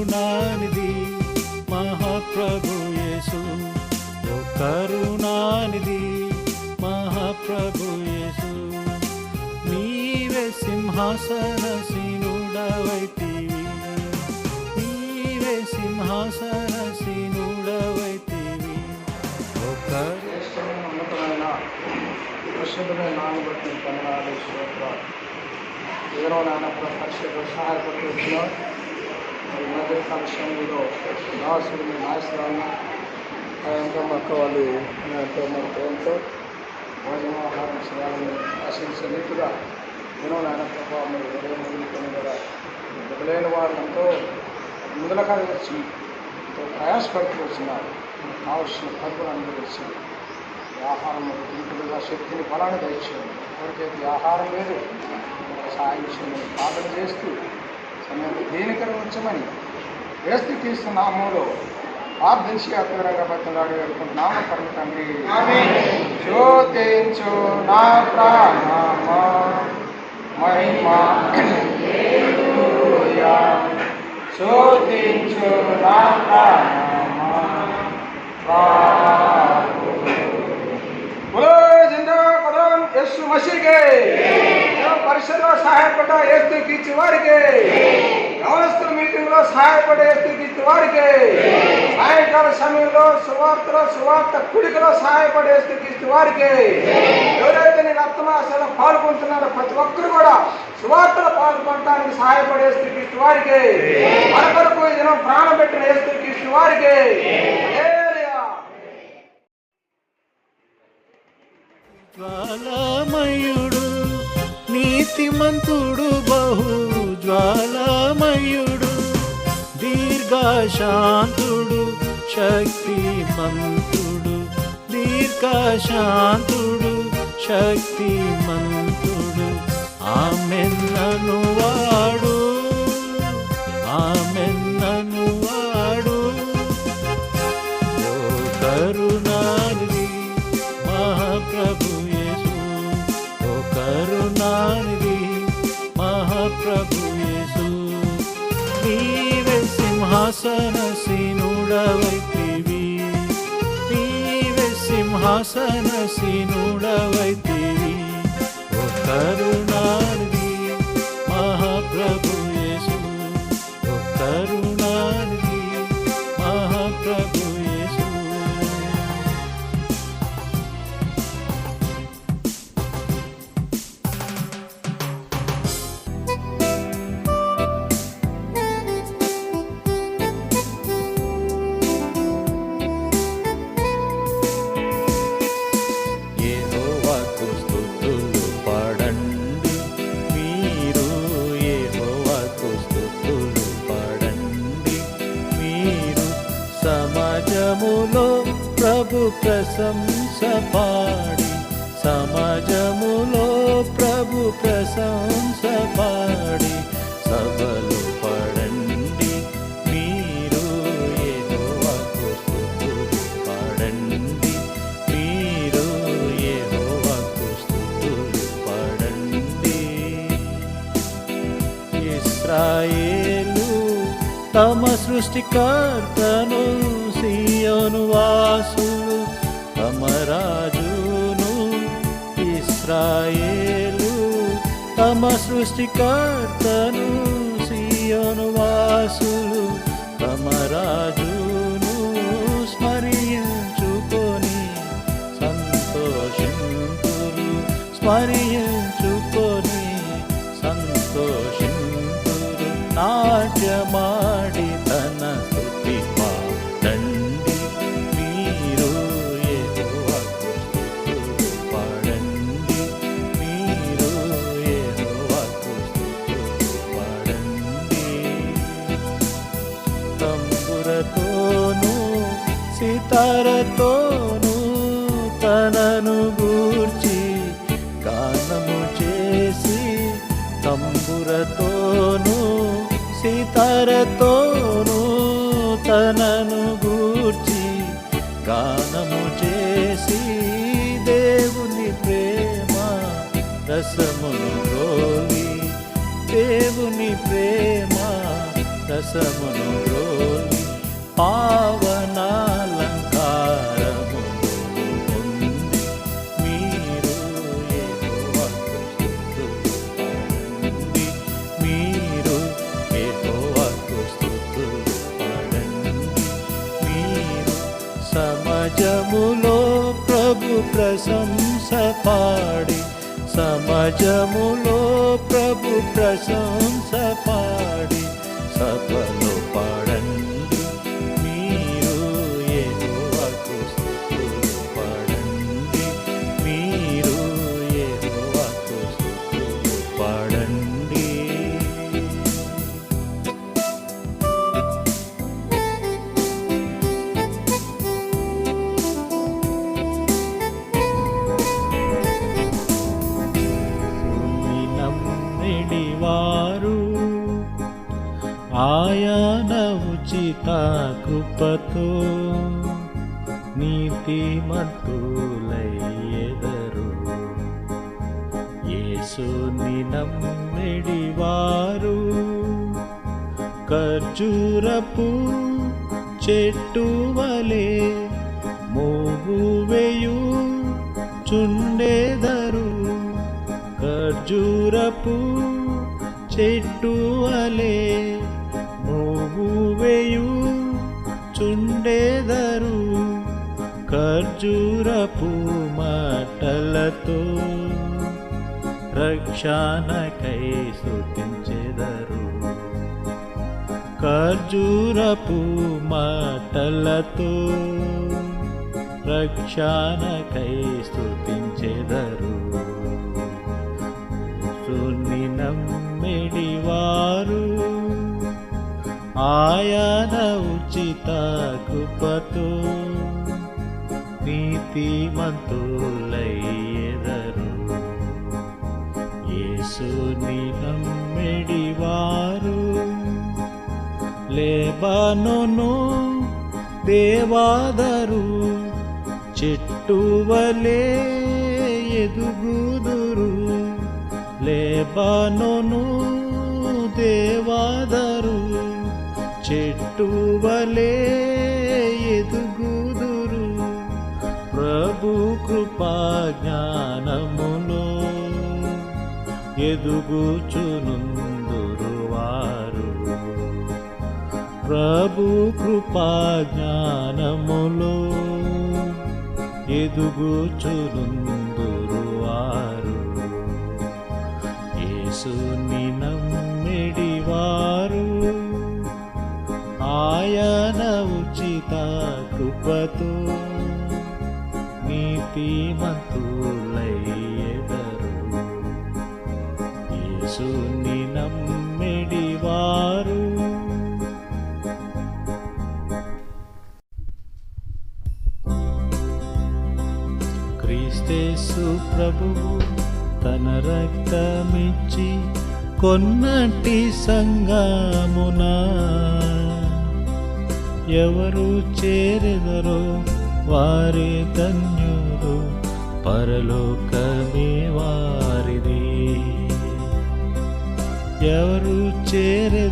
కరుణానిధి మహాప్రభు యేసు. ఓ కరుణానిధి మహాప్రభు యేసు. నీవే సింహాసన సీనుడవైతివి నీవే సింహాసన సీనుడవైతివి ఓ కరు శ్రేష్టమైన ఉన్నతమైన పరిశుద్ధమైన నాన్న బట్టి కన్నడాలు స్తోత్రాలు ఏదో నాన్న పరిశుద్ధ సహాయపడుతూ వచ్చినాం మరి ఎంతో మొక్క వాళ్ళు ఎంతో మరి ప్రేమతో భోజనాహారం చేయాలని ఆశించే రీతిగా ఎన్నో నాయన ప్రభావం మరి ఉదయం మొదలుకొని కూడా దెబ్బలేని వారు ఎంతో ముందులగా వచ్చి ఎంతో ప్రయాసపడుతూ వచ్చినారు కావలసిన పరుగులు అనుభవించి ఆహారం తింటుగా శక్తిని బలాన్ని దయచేయండి ఎవరికైతే ఆహారం లేదు సాయం చేయమని ప్రార్థన చేస్తూ దేనికను ఉంచమని వేస్తు క్రీస్తు నామంలో ఆర్దించయాత్రగా బతలాడు వేడుకుంటున్నాము పరమ తండ్రి. జ్యోతించు నా ప్రాణమా నా ప్రాణమా ప్రాణమా. ಯೇಸು ಮಸಿಗೆ ಪರಿಸರ ಸಹಾಯಪಡ ಎಷ್ಟು ಕಿಚ್ಚು ವಾರಿಗೆ గ్రామస్తుల మీటింగ్లో సహాయపడే స్థితి వారికి. సాయంకాల సమయంలో సువార్తలో సువార్త కుడికలో సహాయపడే స్థితి వారికి. ఎవరైతే నేను అర్థమాసలో పాల్గొంటున్నారో ప్రతి ఒక్కరు కూడా సువార్తలో పాల్గొనడానికి సహాయపడే స్థితి వారికి. మన కొరకు దినం ప్రాణం పెట్టిన స్థితి వారికి. Follow జ్వాలామయుడు బహు జ్వాలామయుడు దీర్ఘశాంతుడు శక్తిమంతుడు దీర్ఘశాంతుడు శక్తిమంతుడు. ఆమెన్నను వాడు ఆమెన్నను వాడు. ఓ కరుణానిధి మహాప్రభు సీనుడవైతివి నీవే సింహాసన సీనుడవైతివి ఓ ప్రశంస పాడి సమాజములో ప్రభు ప్రశంస పాడి సభలు పాడండి మీరు యెహోవాకు స్తుతులు పాడండి మీరు యెహోవాకు స్తుతులు పాడండి. ఇస్రాయేలు తమ సృష్టికర్తను సియోను వాసు తమ రాజును ఇస్రాయేలు తమ సృష్టికర్తను సియోను వాసులు తమ రాజును స్మరించుకొని సంతోషింతురు స్మరి సితారతోను తనను గూర్చి గానము చేసి తంబురతోను సితారతోను తనను గూర్చి గానము చేసి దేవుని ప్రేమ రసమును రోలి దేవుని ప్రేమ రసమును రోలి పావనా ప్రశంస పాడి సమాజములో ప్రభు ప్రశంస పాడి. వారు. ఆయన ఉచిత కృపతో నీతి మంతులయ్యెదరు యేసుని నమ్మిడివారు ఖర్జూరపు చెట్టు వలె మోగువేయు చుండేదరు. ఖర్జూరపు చెట్టు అలే మోగువేయు చుండేదరు ఖర్జూరపు మాటలతో రక్షణకై స్తుతించెదరు ఖర్జూరపు మాటలతో రక్షణకై స్తుతించెదరు సున్నినం నమ్మిడివారు ఆయన ఉచిత కృపతో నీతిమంతులయ్యెదరు. యేసుని నమ్మిడివారు. లేబనును దేవాదరు. చెట్టువలే ఎదుగుదురు. లేబానోను దేవాదరు చెట్టు ఎదుగుదురు. ప్రభు కృపా జ్ఞానములో ఎదుగుచునుందురు వారు. ప్రభు కృపా జ్ఞానములో ఎదుగుచునుందు కృపతో నీతిమంతులయ్యెదరు యేసుని నమ్మిడివారు. క్రీస్తేసు ప్రభువు తన రక్తమిచ్చి కొన్నటి సంగమున ఎవరు చేరెదరో వారి ధన్యులు పరలోకమే వారిది. ఎవరు చేరె